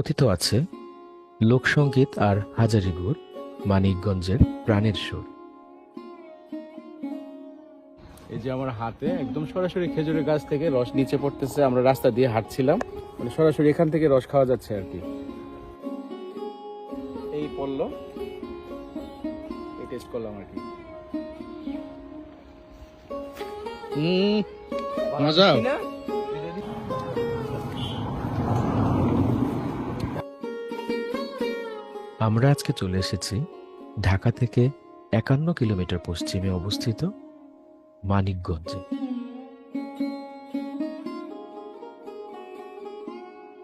কথিত আছে লোকসঙ্গীত আর হাজারিগুড় মানিকগঞ্জের প্রাণের সুর। এই যে আমার হাতে একদম সরাসরি খেজুরের গাছ থেকে রস নিচে পড়তেছে আমরা রাস্তা দিয়ে হাঁটছিলাম। মানে সরাসরি এখান থেকে রস খাওয়া যাচ্ছে আর কি। এই পড়ল। টেস্ট করলাম আর কি। হুম মজা। আমরা আজকে চলে এসেছি ঢাকা থেকে একান্ন কিলোমিটার পশ্চিমে অবস্থিত মানিকগঞ্জে।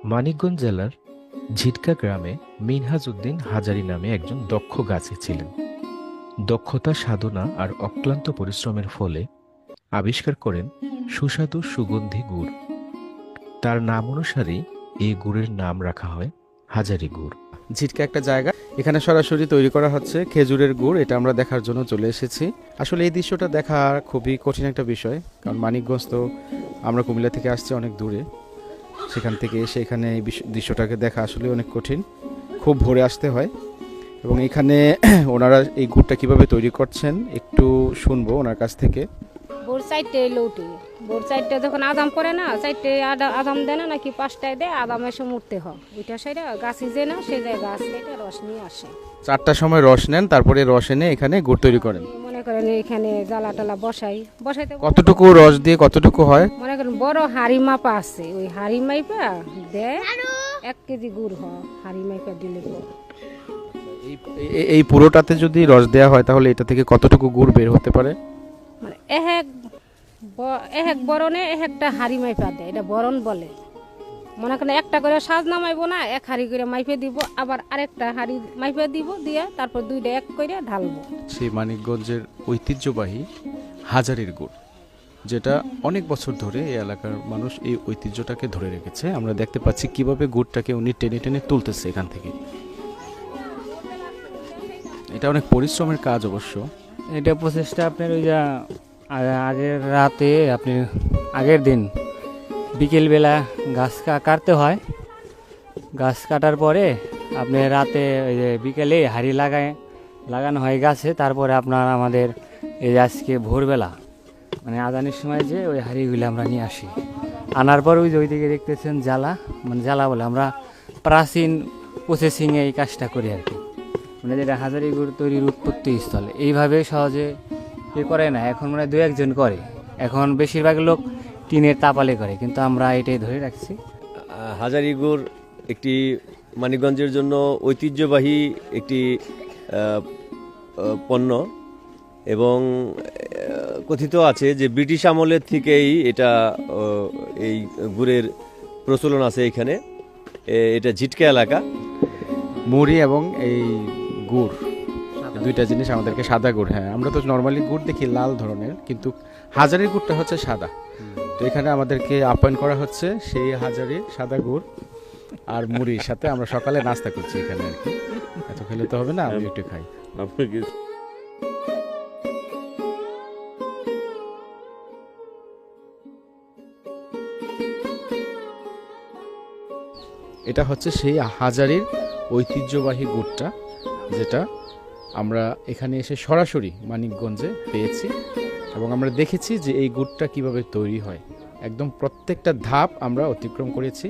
মানিকগঞ্জ জেলার ঝিটকা গ্রামে মিনহাজ উদ্দিন হাজারি নামে একজন দক্ষ গাছে ছিলেন। দক্ষতা, সাধনা আর অক্লান্ত পরিশ্রমের ফলে আবিষ্কার করেন সুস্বাদু সুগন্ধি গুড়। তার নাম অনুসারেই এই গুড়ের নাম রাখা হয় হাজারি গুড়। ঝিটকা একটা জায়গা। এখানে সরাসরি তৈরি করা হচ্ছে খেজুরের গুড়, এটা আমরা দেখার জন্য চলে এসেছি। আসলে এই দৃশ্যটা দেখা খুবই কঠিন একটা বিষয়, কারণ মানিকগঞ্জ তো আমরা কুমিল্লা থেকে আসছি অনেক দূরে। সেখান থেকে এসে এখানে এই দৃশ্যটাকে দেখা আসলে অনেক কঠিন। খুব ভোরে আসতে হয়। এবং এখানে ওনারা এই গুড়টা কীভাবে তৈরি করছেন একটু শুনব ওনার কাছ থেকে। চারটে উঠে ভোর চারটে যখন আদাম করে না চারটে আদা- আদাম দেয় না নাকি পাঁচটায় দেয় আদাম এসে মুড়তে হয়। ওইটা সেটা গাছে যে না সে যায় গাছ থেকে রস নিয়ে আসে। চারটার সময় রস নেন তারপরে রস এনে এখানে গুড় তৈরি করেন। মনে করেন এখানে জ্বালা টালা বসাই। বসাইতে কতটুকু রস দিয়ে কতটুকু হয়? মনে করেন বড় হাড়ি মাপা আছে। ওই হাড়ি মাইপা দেয় এক কেজি গুড় হয় হাড়ি মাইপা দিলে এই পুরোটাতে যদি রস দেওয়া হয় তাহলে এটা থেকে কতটুকু গুড় বের হতে পারে? মানে এক এক বরণে এক একটা হাড়ি মাইপা দেয় এটা বরণ বলে। মনে করেন একটা করে সাজ নামাইবো না এক হাড়ি করে মাইপে দিব আবার আরেকটা হাড়ি মাইপে দিব দিয়ে তারপর দুইটা এক করে ঢালবো। সেই মানিকগঞ্জের ঐতিহ্যবাহী হাজারের গুড় যেটা অনেক বছর ধরে এই এলাকার মানুষ এই ঐতিহ্যটাকে ধরে রেখেছে। আমরা দেখতে পাচ্ছি কীভাবে গুড়টাকে উনি টেনে টেনে তুলতেছে এখান থেকে। এটা অনেক পরিশ্রমের কাজ অবশ্য। এটা প্রচেষ্টা আপনার ওই যা আ- আগের রাতে আপনি, আগের দিন, বিকেলবেলা গাছ কাটতে হয়। গাছ কাটার পরে আপনি রাতে ওই যে বিকেলে হাড়ি লাগায়, লাগানো হয় গাছে, তারপরে আপনার আমাদের এই আজকে ভোরবেলা মানে আদানির সময় যে ওই হাড়িগুলো আমরা নিয়ে আসি। আনার পর ওই যে ওইদিকে দেখতেছেন জ্বালা মানে জ্বালা বলে আমরা প্রাচীন প্রসেসিংয়ে এই কাজটা করি আর কি। মানে যেটা হাজারি গুড় তৈরির উৎপত্তি স্থল এইভাবে সহজে এ করে না এখন মানে দু একজন করে। এখন বেশিরভাগ লোক টিনের তাপালে করে কিন্তু আমরা এটাই ধরে রাখছি। হাজারিগুড় একটি মানিকগঞ্জের জন্য ঐতিহ্যবাহী একটি পণ্য এবং কথিত আছে যে ব্রিটিশ আমলের থেকেই এটা এই গুড়ের প্রচলন আছে এখানে। এটা ঝিটকা এলাকা। মুড়ি এবং এই গুড়। দুইটা জিনিস আমাদেরকে সাদা গুড় হ্যাঁ আমরা তো নর্মালি গুড় দেখি লাল ধরনের, কিন্তু হাজারের গুড়টা হচ্ছে সাদা। তো এখানে আমাদেরকে আপ্যায়ন করা হচ্ছে সেই হাজারের সাদা গুড় আর মুড়ির সাথে আমরা সকালে নাস্তা করছি এখানে আর কি। এত খেলে তো হবে না, আমি একটু খাই। এটা হচ্ছে সেই হাজারির ঐতিহ্যবাহী গুড়টা, যেটা আমরা এখানে এসে সরাসরি মানিকগঞ্জে পেয়েছি এবং আমরা দেখেছি যে এই গুড়টা কীভাবে তৈরি হয়। একদম প্রত্যেকটা ধাপ আমরা অতিক্রম করেছি।